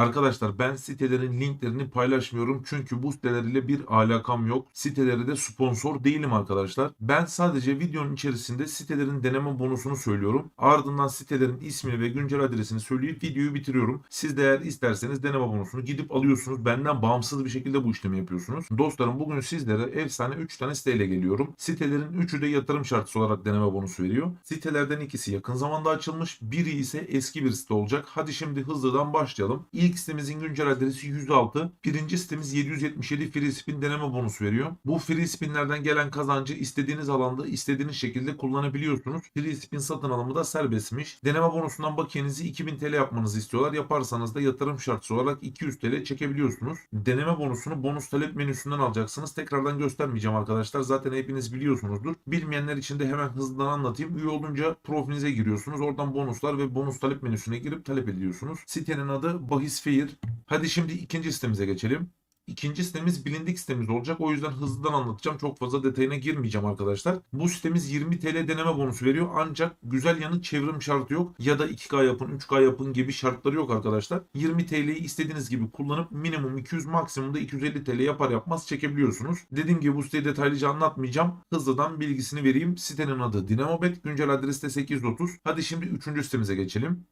Arkadaşlar ben sitelerin linklerini paylaşmıyorum çünkü bu sitelerle bir alakam yok. Siteleri de sponsor değilim arkadaşlar. Ben sadece videonun içerisinde sitelerin deneme bonusunu söylüyorum. Ardından sitelerin ismini ve güncel adresini söyleyip videoyu bitiriyorum. Siz de eğer isterseniz deneme bonusunu gidip alıyorsunuz. Benden bağımsız bir şekilde bu işlemi yapıyorsunuz. Dostlarım bugün sizlere efsane 3 tane siteyle geliyorum. Sitelerin 3'ü de yatırım şartısı olarak deneme bonusu veriyor. Sitelerden ikisi yakın zamanda açılmış. Biri ise eski bir site olacak. Hadi şimdi hızlıdan başlayalım. İlk sitemizin güncel adresi 106. Birinci sitemiz 777 free spin deneme bonusu veriyor. Bu free spinlerden gelen kazancı istediğiniz alanda istediğiniz şekilde kullanabiliyorsunuz. Free spin satın alımı da serbestmiş. Deneme bonusundan bakiyenizi 2000 TL yapmanızı istiyorlar. Yaparsanız da yatırım şartısı olarak 200 TL çekebiliyorsunuz. Deneme bonusunu bonus talep menüsünden alacaksınız. Tekrardan göstermeyeceğim arkadaşlar. Zaten hepiniz biliyorsunuzdur. Bilmeyenler için de hemen hızlıdan anlatayım. Üye olunca profilinize giriyorsunuz. Oradan bonuslar ve bonus talep menüsüne girip talep ediyorsunuz. Sitenin adı Bahis Fair. Hadi şimdi ikinci sitemize geçelim. İkinci sitemiz bilindik sitemiz olacak. O yüzden hızlıdan anlatacağım. Çok fazla detayına girmeyeceğim arkadaşlar. Bu sitemiz 20 TL deneme bonusu veriyor. Ancak güzel yanı çevrim şartı yok. Ya da 2K yapın, 3K yapın gibi şartları yok arkadaşlar. 20 TL'yi istediğiniz gibi kullanıp minimum 200 maksimumda 250 TL yapar yapmaz çekebiliyorsunuz. Dediğim gibi bu siteyi detaylıca anlatmayacağım. Hızlıdan bilgisini vereyim. Sitenin adı Dinamobet. Güncel adresi de 830. Hadi şimdi 3. sitemize geçelim.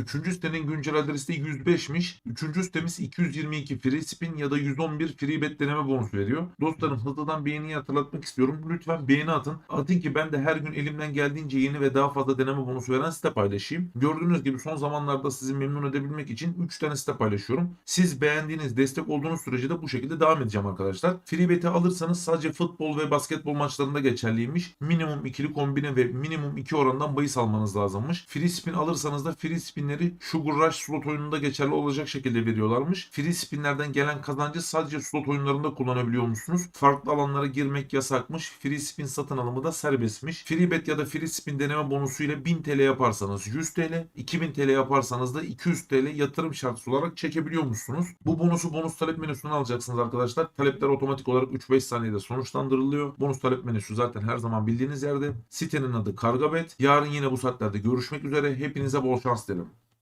Üçüncü sitenin güncel adresi de 105'miş. Üçüncü sitemiz 222 free spin ya da 111 free bet deneme bonusu veriyor. Dostlarım hızlıdan beğeniyi hatırlatmak istiyorum. Lütfen beğeni atın. Atın ki ben de her gün elimden geldiğince yeni ve daha fazla deneme bonusu veren site paylaşayım. Gördüğünüz gibi son zamanlarda sizi memnun edebilmek için 3 tane site paylaşıyorum. Siz beğendiğiniz, destek olduğunuz sürece de bu şekilde devam edeceğim arkadaşlar. Free bet'i alırsanız sadece futbol ve basketbol maçlarında geçerliymiş. Minimum ikili kombine ve minimum 2 orandan bahis almanız lazımmış. Free spin alırsanız da free spinleri Sugar Rush slot oyununda geçerli olacak şekilde veriyorlarmış. Free spinlerden gelen kazancı sadece slot oyunlarında kullanabiliyor musunuz? Farklı alanlara girmek yasakmış. Free spin satın alımı da serbestmiş. Free bet ya da free spin deneme bonusu ile 1000 TL yaparsanız 100 TL, 2000 TL yaparsanız da 200 TL yatırım şartısı olarak çekebiliyor musunuz? Bu bonusu bonus talep menüsünden alacaksınız arkadaşlar. Talepler otomatik olarak 3-5 saniyede sonuçlandırılıyor. Bonus talep menüsü zaten her zaman bildiğiniz yerde. Sitenin adı Kargabet. Yarın yine bu saatlerde görüşmek üzere. Hepinize bol şans dilerim.